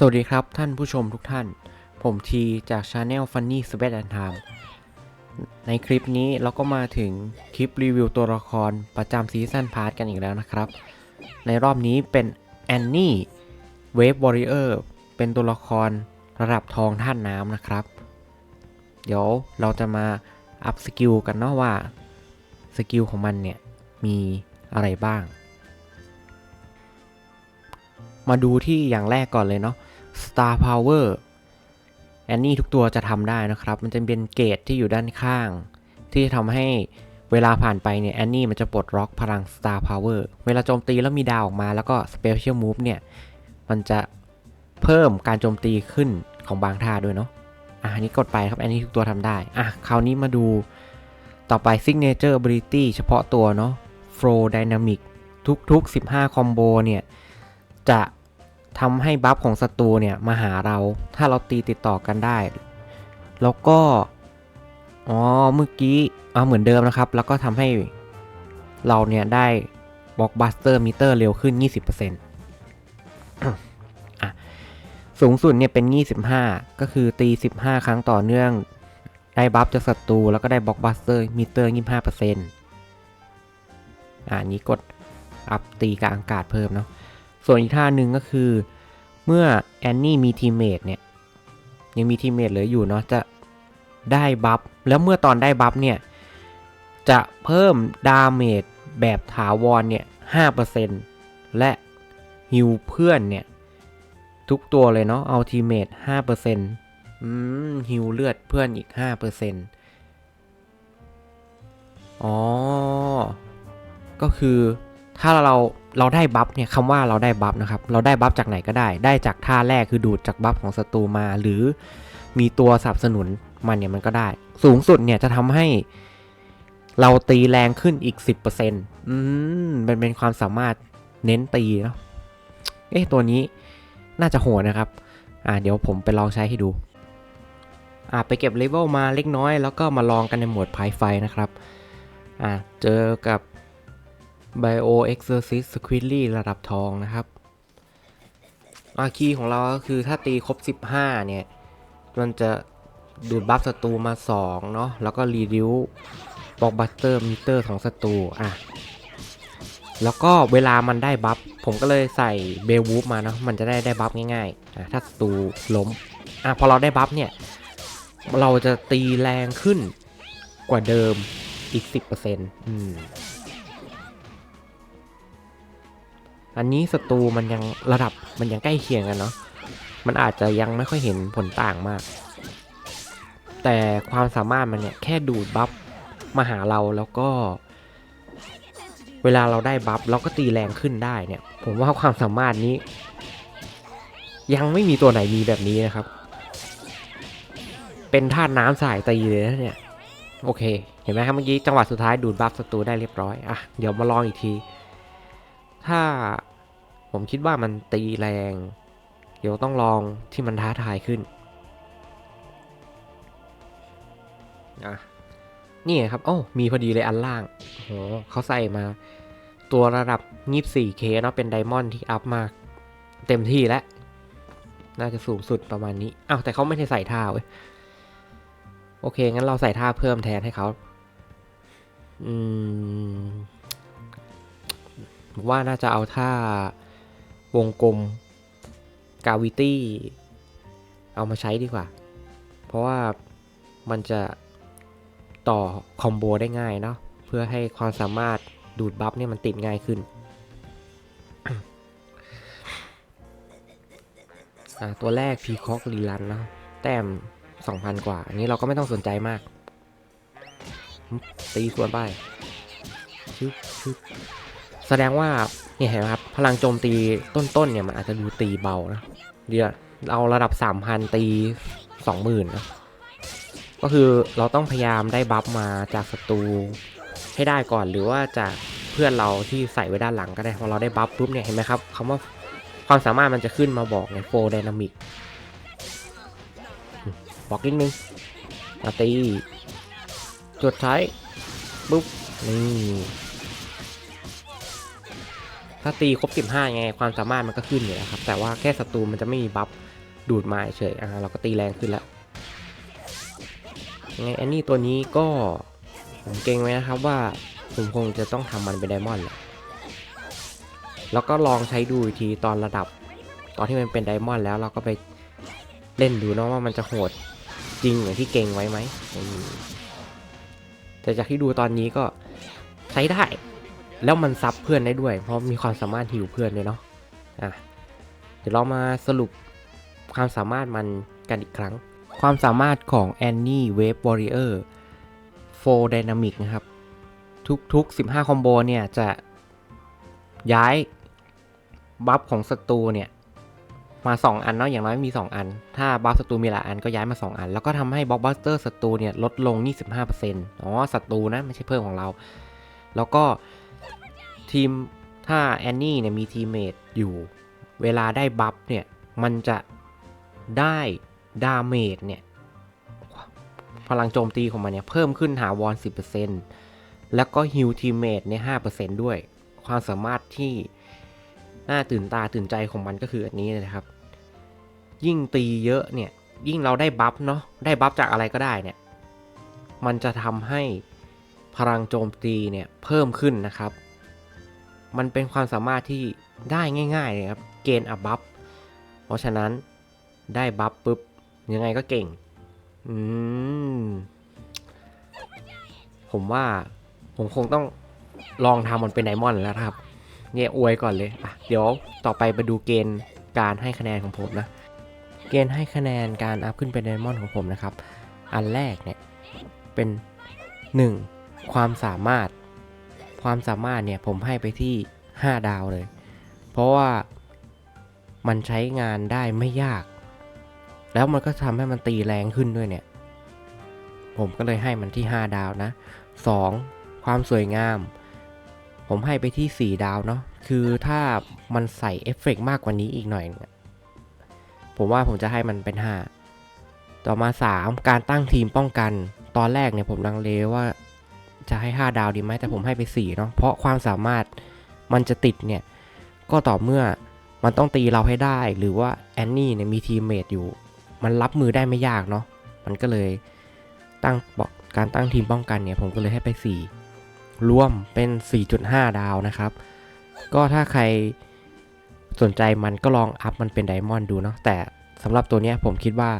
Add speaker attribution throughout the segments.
Speaker 1: สวัสดีครับท่านผู้ชมทุกท่าน ผมทีจาก Channel Funny s p a c and Time ในคลิปนี้เราก็มาถึงคลิปรีวิวตัวละครประจำซีซั่นพาร์ทกันอีกแล้วนะครับ ในรอบนี้เป็นแอนนี่เวฟวอริเออร์เป็นตัวละครระดับทองท่านน้ำนะครับ เดี๋ยวเราจะมาอัพสกิลกันเนาะว่าสกิลของมันเนี่ยมีอะไรบ้าง มาดูที่อย่างแรกก่อนเลยเนาะ Star Power แอนนี่ทุกตัวจะทำได้นะครับ มันจะเป็นเกจที่อยู่ด้านข้าง ที่ทำให้เวลาผ่านไปเนี่ยแอนนี่มันจะปลดล็อกพลัง Star Power เวลาโจมตีแล้วมีดาวออกมาแล้วก็ Special Move เนี่ย มันจะเพิ่มการโจมตีขึ้นของบางท่าด้วยเนาะอะอันนี้กดไปครับแอนนี่ทุกตัวทำได้ อะคราวนี้มาดูต่อไป Signature Ability เฉพาะตัวเนาะ Flow Dynamic ทุกๆ 15 คอมโบเนี่ย จะ ทำให้บัฟของศัตรูเนี่ยมาหาเรา ถ้าเราตีติดต่อกันได้ แล้วก็ อ๋อ เมื่อกี้เอาเหมือนเดิมนะครับ แล้วก็ทำให้เราเนี่ยได้บล็อกบัสเตอร์มิเตอร์เร็วขึ้น 20%อะสูงสุดเนี่ยเป็น 25 ก็คือตี 15 ครั้งต่อเนื่อง ได้บัฟจากศัตรูแล้วก็ได้บล็อกบัสเตอร์มิเตอร์25%อ่านี้กดอัพตีกลางอากาศเพิ่มเนาะ ส่วนอีกท่าหนึ่งก็คือ เมื่อแอนนี่มีทีเมทเนี่ยยังมีทีเมทเหลืออยู่เนาะจะได้บัฟแล้วเมื่อตอนได้บัฟเนี่ยจะเพิ่มดาเมจแบบถาวรเนี่ย5%และฮิวเพื่อนเนี่ย ทุกตัวเลยเนาะเอาทีมเมท5%อืมฮิวเลือดเพื่อนอีก5%อ๋อ ก็คือ ถ้าเราเราได้บัฟเนี่ยคำว่าเราได้บัฟนะครับ เราได้บัฟจากไหนก็ได้ ได้จากท่าแรกคือดูดจากบัฟของศัตรูมา หรือมีตัวสนับสนุนมันเนี่ยมันก็ได้ สูงสุดเนี่ยจะทำให้เราตีแรงขึ้นอีก 10%อืมเป็นเป็นความสามารถเน้นตีเนาะ เอ๊ะตัวนี้น่าจะโหดนะครับ อ่าเดี๋ยวผมไปลองใช้ให้ดู อ่าไปเก็บเลเวลมาเล็กน้อย แล้วก็มาลองกันในโหมดพายไฟนะครับ อ่าเจอกับ Bio Exorcist Squidly ระดับทองนะครับ อาคีของเราก็คือถ้าตีครบ 15 เนี่ย มันจะดูดบัฟศัตรูมา 2 เนาะแล้วก็รีดิวบล็อกบัสเตอร์มิเตอร์ของศัตรูอะแล้วก็เวลามันได้บัฟผมก็เลยใส่เบลวูฟมาเนาะมันจะได้ได้บัฟง่ายๆอะถ้าศัตรูล้มอะพอเราได้บัฟเนี่ย เราจะตีแรงขึ้นกว่าเดิมอีก 10%อืม อันนี้ศัตรูมันยังระดับมันยังใกล้เคียงกันเนาะ มันอาจจะยังไม่ค่อยเห็นผลต่างมาก แต่ความสามารถมันเนี่ยแค่ดูดบัฟมาหาเราแล้วก็ เวลาเราได้บัฟเราก็ตีแรงขึ้นได้เนี่ย ผมว่าความสามารถนี้ ยังไม่มีตัวไหนมีแบบนี้นะครับ เป็นธาตุน้ำสายตีเลยนะเนี่ยโอเค เห็นไหมครับเมื่อกี้จังหวะสุดท้ายดูดบัฟศัตรูได้เรียบร้อย อะ เดี๋ยวมาลองอีกที ถ้า ผมคิดว่ามันตีแรง เดี๋ยวต้องลองที่มันท้าทายขึ้นอะนี่ไงครับ โอ้ มีพอดีเลยอันล่างโหเขาใส่มา ตัวระดับ 24K เนาะเป็นไดมอนด์ที่อัพมาก เต็มที่แล้ว น่าจะสูงสุดประมาณนี้ อ้าว แต่เขาไม่ได้ใส่ท่าเว้ย โอเค งั้นเราใส่ท่าเพิ่มแทนให้เขา อืม ว่าน่าจะเอาท่า วงกลมกาวิตี้เอามาใช้ดีกว่า เพราะว่ามันจะต่อคอมโบได้ง่ายเนาะเพื่อให้ความสามารถดูดบัฟเนี่ยมันติดง่ายขึ้น ตัวแรกพีคอกรีลันนะแต้ม 2,000 กว่า อันนี้เราก็ไม่ต้องสนใจมาก ตีสวนไปชึบชึบแสดงว่า เนี่ยเห็นไหมครับ พลังโจมตีต้นๆเนี่ยมันอาจจะดูตีเบานะเดี๋ยวเราระดับ 3,000 ตี 20,000นะก็คือเราต้องพยายามได้บัฟมาจากศัตรูให้ได้ก่อนหรือว่าจากเพื่อนเราที่ใส่ไว้ด้านหลังก็ได้พอเราได้บัฟปุ๊บเนี่ยเห็นไหมครับคำว่าความสามารถมันจะขึ้นมาบอกในโฟร์ไดนามิกบอกนิดนึงมาตีจุดใช้ปุ๊บนี่ ถ้าตีครบ 15ไงความสามารถมันก็ขึ้นอยู่แล้วครับ แต่ว่าแค่ศัตรูมันจะไม่มีบัฟดูดมาเฉยอ่าเราก็ตีแรงขึ้นแล้วยังไงแอนนี่ตัวนี้ก็ผมเก่งไว้นะครับว่าผมคงจะต้องทำมันเป็นไดมอนด์แหละแล้วก็ลองใช้ดูทีตอนระดับ ตอนที่มันเป็นไดมอนด์แล้วเราก็ไปเล่นดูเนาะว่ามันจะโหดจริงอย่างที่เก่งไว้ไหมแต่จากที่ดูตอนนี้ก็ใช้ได้ แล้วมันซับเพื่อนได้ด้วย เพราะมีความสามารถฮิวเพื่อนด้วยเนาะอะเดี๋ยวเรามาสรุปความสามารถมันกันอีกครั้ง ความสามารถของ Annie Wave Warrior 4 Dynamic นะครับ ทุกๆ 15 คอมโบเนี่ย จะย้ายบัฟของศัตรูเนี่ย มา 2 อันเนาะอย่างน้อยมี 2 อัน ถ้าบัฟศัตรูมีหลายอันก็ย้ายมา 2 อัน แล้วก็ทำให้บล็อกบัสเตอร์ศัตรูเนี่ย ลดลง 25%อ๋อศัตรูนะ ไม่ใช่เพิ่มของเรา แล้วก็ ทีมถ้าแอนนี่เนี่ยมีทีมเมทอยู่ เวลาได้บัฟเนี่ย มันจะได้ดาเมจเนี่ย พลังโจมตีของมันเนี่ย เพิ่มขึ้นหาวอน 10%แล้วก็ฮิลทีมเมทเนี่ย 5%ด้วย ความสามารถที่น่าตื่นตาตื่นใจของมันก็คืออันนี้นะครับ ยิ่งตีเยอะเนี่ย ยิ่งเราได้บัฟเนาะ ได้บัฟจากอะไรก็ได้เนี่ย มันจะทำให้พลังโจมตีเนี่ยเพิ่มขึ้นนะครับ มันเป็นความสามารถที่ได้ง่ายๆเลยครับ เกณฑ์อัพบัฟ เพราะฉะนั้นได้บัฟปุ๊บ ยังไงก็เก่ง อืม ผมว่าผมคงต้องลองทำมันเป็นไดมอนด์แล้วครับ เนี่ยอวยก่อนเลย อะ เดี๋ยวต่อไปมาดูเกณฑ์การให้คะแนนของผมนะ เกณฑ์ให้คะแนนการอัพขึ้นเป็นไดมอนด์ของผมนะครับ อันแรกเนี่ยเป็น 1. ความสามารถ ความสามารถเนี่ยผมให้ไปที่ 5 ดาวเลย เพราะว่ามันใช้งานได้ไม่ยาก แล้วมันก็ทำให้มันตีแรงขึ้นด้วยเนี่ย ผมก็เลยให้มันที่ 5 ดาวนะ 2. ความสวยงาม ผมให้ไปที่ 4 ดาวเนาะคือถ้ามันใส่เอฟเฟกต์มากกว่านี้อีกหน่อยเนี่ยผมว่าผมจะให้มันเป็น 5 ต่อมา 3 การตั้งทีมป้องกัน ตอนแรกเนี่ยผมลังเลว่า จะให้ 5 ดาวดีไหมแต่ผมให้ไป4เนาะเพราะความสามารถมันจะติดเนี่ย ก็ต่อเมื่อมันต้องตีเราให้ได้ หรือว่าแอนนี่เนี่ยมีทีมเมทอยู่ มันรับมือได้ไม่ยากเนาะมันก็เลยตั้งบอกการตั้งทีมป้องกันเนี่ย ผมก็เลยให้ไป 4 รวมเป็น 4.5 ดาวนะครับ ก็ถ้าใครสนใจมันก็ลองอัพมันเป็นไดมอนด์ดูเนาะแต่สำหรับตัวเนี้ยผมคิดว่า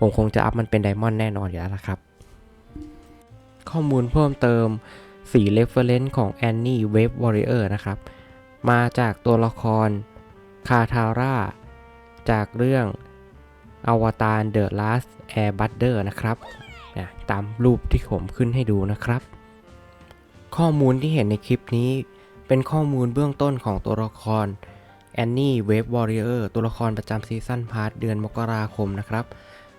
Speaker 1: ผมคงจะอัพมันเป็นไดมอนด์แน่นอนอยู่แล้วละครับ ข้อมูลเพิ่มเติม4 reference ของ Annie Wave Warrior นะครับ มาจากตัวละครคาทาร่าจากเรื่องอวตาร The Last Airbender นะครับนะตามรูปที่ผมขึ้นให้ดูนะครับ ข้อมูลที่เห็นในคลิปนี้ เป็นข้อมูลเบื้องต้นของตัวละคร Annie Wave Warrior ตัวละครประจำซีซั่นพาร์ทเดือนมกราคมนะครับ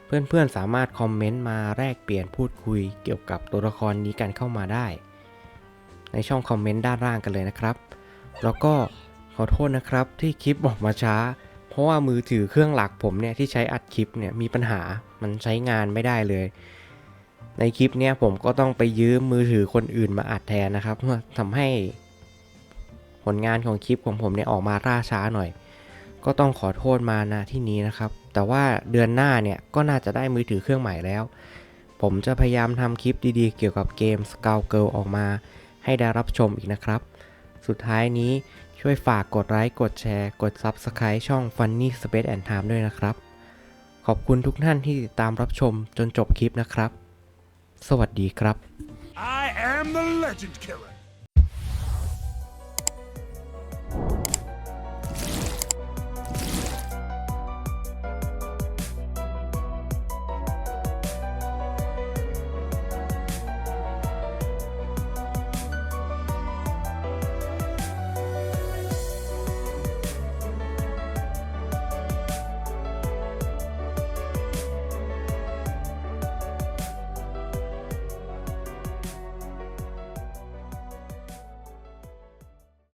Speaker 1: เพื่อนๆสามารถคอมเมนต์มาแลกเปลี่ยนพูดคุยเกี่ยวกับตัวละครนี้กันเข้ามาได้ ในช่องคอมเมนต์ด้านล่างกันเลยนะครับ แล้วก็ขอโทษนะครับที่คลิปออกมาช้า เพราะว่ามือถือเครื่องหลักผมเนี่ยที่ใช้อัดคลิปเนี่ยมีปัญหามันใช้งานไม่ได้เลย ในคลิปเนี้ยผมก็ต้องไปยืมมือถือคนอื่นมาอัดแทนนะครับทำให้ผลงานของคลิปของผมเนี่ยออกมาล่าช้าหน่อย ก็ต้องขอโทษมานะที่นี้นะครับ แต่ว่าเดือนหน้าเนี่ยก็น่าจะได้มือถือเครื่องใหม่แล้ว ผมจะพยายามทำคลิปดีๆ เกี่ยวกับเกม Scout Girl ออกมา ให้ได้รับชมอีกนะครับ สุดท้ายนี้ช่วยฝากกดไลค์กดแชร์ กด Subscribe ช่อง Funny Space and Time ด้วยนะครับ ขอบคุณทุกท่านที่ติดตามรับชมจนจบคลิปนะครับ สวัสดีครับ
Speaker 2: I am the legend killer.